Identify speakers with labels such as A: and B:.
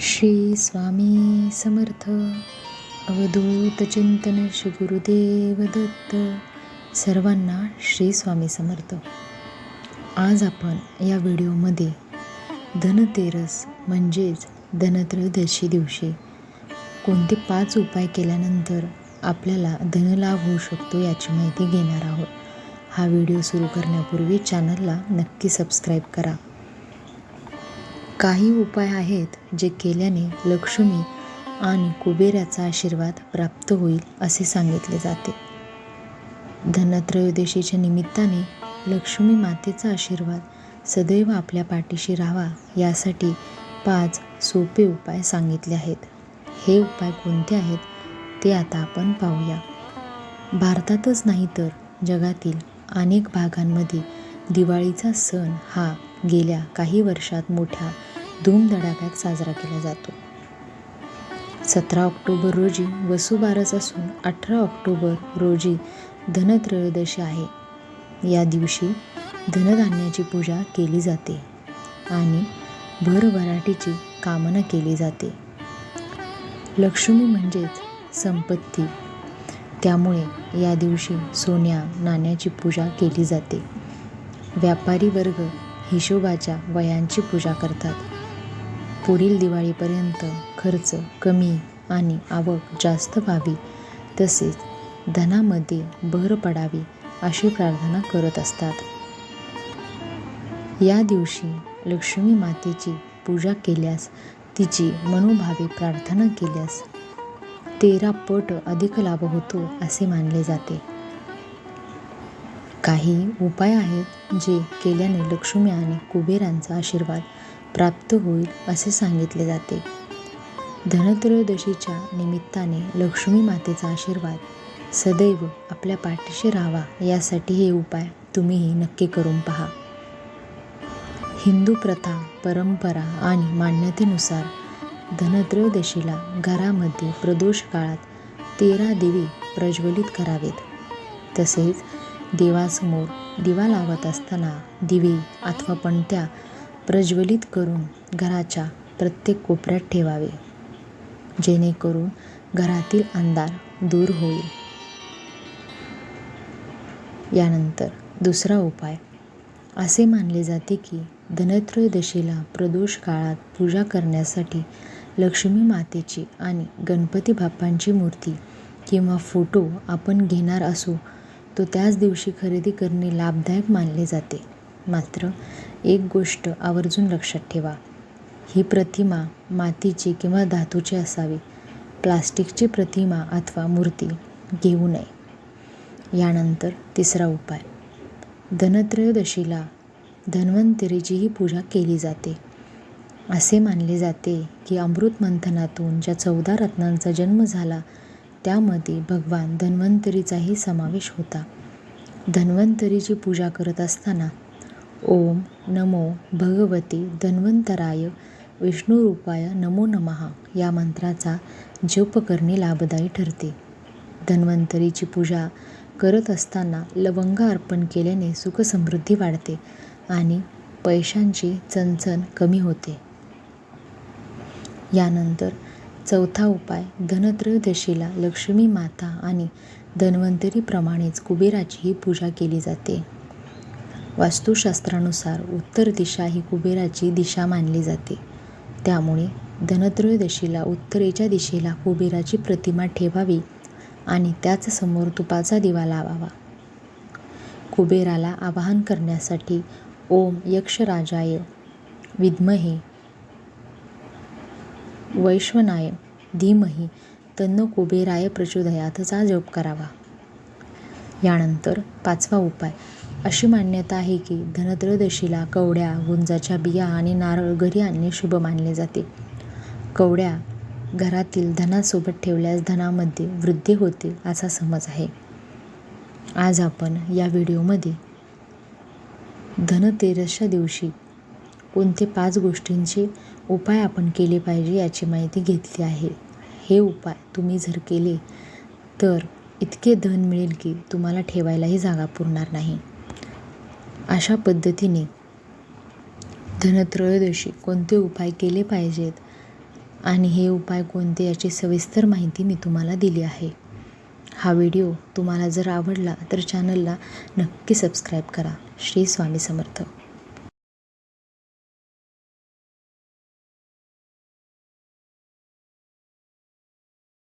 A: श्री स्वामी समर्थ. अवधूत चिंतन श्री गुरुदेव दत्त. सर्वांना श्री स्वामी समर्थ. आज आपण या व्हिडिओमध्ये धनतेरस म्हणजेच धनत्रयोदशी दिवशी कोणते पाच उपाय केल्यानंतर आपल्याला धनलाभ होऊ शकतो याची माहिती घेणार आहोत. हा व्हिडिओ सुरू करण्यापूर्वी चॅनलला नक्की सबस्क्राईब करा. काही उपाय आहेत जे केल्याने लक्ष्मी आणि कुबेराचा आशीर्वाद प्राप्त होईल असे सांगितले जाते. धनत्रयोदशीच्या निमित्ताने लक्ष्मी मातेचा आशीर्वाद सदैव आपल्या पाठीशी राहावा यासाठी पाच सोपे उपाय सांगितले आहेत. हे उपाय कोणते आहेत ते आता आपण पाहूया. भारतातच नाही तर जगातील अनेक भागांमध्ये दिवाळीचा सण हा गेल्या काही वर्षात मोठ्या धूमधडाक्यात साजरा केला जातो. सतरा ऑक्टोबर रोजी वसुबारस असून अठरा ऑक्टोबर रोजी धनत्रयोदशी आहे. या दिवशी धनधान्याची पूजा केली जाते आणि भरभराटीची कामना केली जाते. लक्ष्मी म्हणजेच संपत्ती. त्यामुळे या दिवशी सोन्या नाण्याची पूजा केली जाते. व्यापारी वर्ग हिशोबाच्या वयांची पूजा करतात. पुढील दिवाळीपर्यंत खर्च कमी आणि आवक जास्त व्हावी तसेच धनामध्ये भर पडावी अशी प्रार्थना करत असतात. या दिवशी लक्ष्मी मातेची पूजा केल्यास तिची मनोभावे प्रार्थना केल्यास तेरा पट अधिक लाभ होतो असे मानले जाते. काही उपाय आहेत जे केल्याने लक्ष्मी आणि कुबेरांचा आशीर्वाद प्राप्त होईल असे सांगितले जाते. धनत्रयोदशीच्या निमित्ताने लक्ष्मी मातेचा आशीर्वाद सदैव आपल्या पाठीशी राहावा यासाठी हे उपाय तुम्हीही नक्की करून पहा. हिंदू प्रथा परंपरा आणि मान्यतेनुसार धनत्रयोदशीला घरामध्ये प्रदोष काळात तेरा दिवे प्रज्वलित करावेत. तसेच देवासमोर दिवा लावत असताना दिवे अथवा पणत्या प्रज्वलित करून घराच्या प्रत्येक कोपऱ्यात ठेवावे. जेणेकरून घरातील अंधार दूर होईल. यानंतर दुसरा उपाय. असे मानले जाते की धनत्रयोदशीला प्रदोष काळात पूजा करण्यासाठी लक्ष्मी मातेची आणि गणपती बाप्पांची मूर्ती किंवा फोटो आपण घेणार असू तो त्याच दिवशी खरेदी करणे लाभदायक मानले जाते. मात्र एक गोष्ट आवर्जून लक्षात ठेवा. ही प्रतिमा मातीची किंवा धातूची असावी. प्लास्टिकची प्रतिमा अथवा मूर्ती घेऊ नये. यानंतर तिसरा उपाय. धनत्रयोदशीला धन्वंतरीचीही पूजा केली जाते. असे मानले जाते की अमृत मंथनातून ज्या चौदा रत्नांचा जन्म झाला त्यामध्ये भगवान धन्वंतरीचाही समावेश होता. धन्वंतरीची पूजा करत असताना ओम नमो भगवती धन्वंतराय विष्णुरूपाय नमो नमहा या मंत्राचा जप करणे लाभदायी ठरते. धन्वंतरीची पूजा करत असताना लवंग अर्पण केल्याने सुखसमृद्धी वाढते आणि पैशांची चणचण कमी होते. यानंतर चौथा उपाय धनत्रयोदशीला लक्ष्मी माता आणि धन्वंतरीप्रमाणेच कुबेराचीही पूजा केली जाते. वास्तुशास्त्रानुसार उत्तर दिशा ही कुबेराची दिशा मानली जाते. त्यामुळे धनत्रयोदशीला उत्तरेच्या दिशेला कुबेराची प्रतिमा ठेवावी आणि त्याच समोर तुपाचा दिवा लावावा. कुबेराला आवाहन करण्यासाठी ओम यक्षराजाय विद्महे वैश्वनाय धीमही तन्न कुबेराय प्रचोदयातचा जप करावा. यानंतर पाचवा उपाय अशी मान्यता आहे की धनत्रयोदशीला कवड्या गुंजाच्या बिया आणि नारळ घरी आणणे शुभ मानले जाते. कवड्या घरातील धनासोबत ठेवल्यास धनामध्ये वृद्धी होते असा समज आहे. आज आपण या व्हिडिओमध्ये धनतेरसच्या दिवशी कोणते पाच गोष्टींचे उपाय आपण केले पाहिजे याची माहिती घेतली आहे. हे उपाय तुम्ही जर केले तर इतके धन मिळेल की तुम्हाला ठेवायलाही जागा पुरणार नाही. अशा पद्धतीने धनत्रयोदशी कोणते उपाय केले पाहिजेत? आणि हे उपाय कोणते याची सविस्तर माहिती मी तुम्हाला दिली आहे. हा व्हिडिओ तुम्हाला जर आवडला तर चॅनलला नक्की सबस्क्राईब करा. श्री स्वामी समर्थ.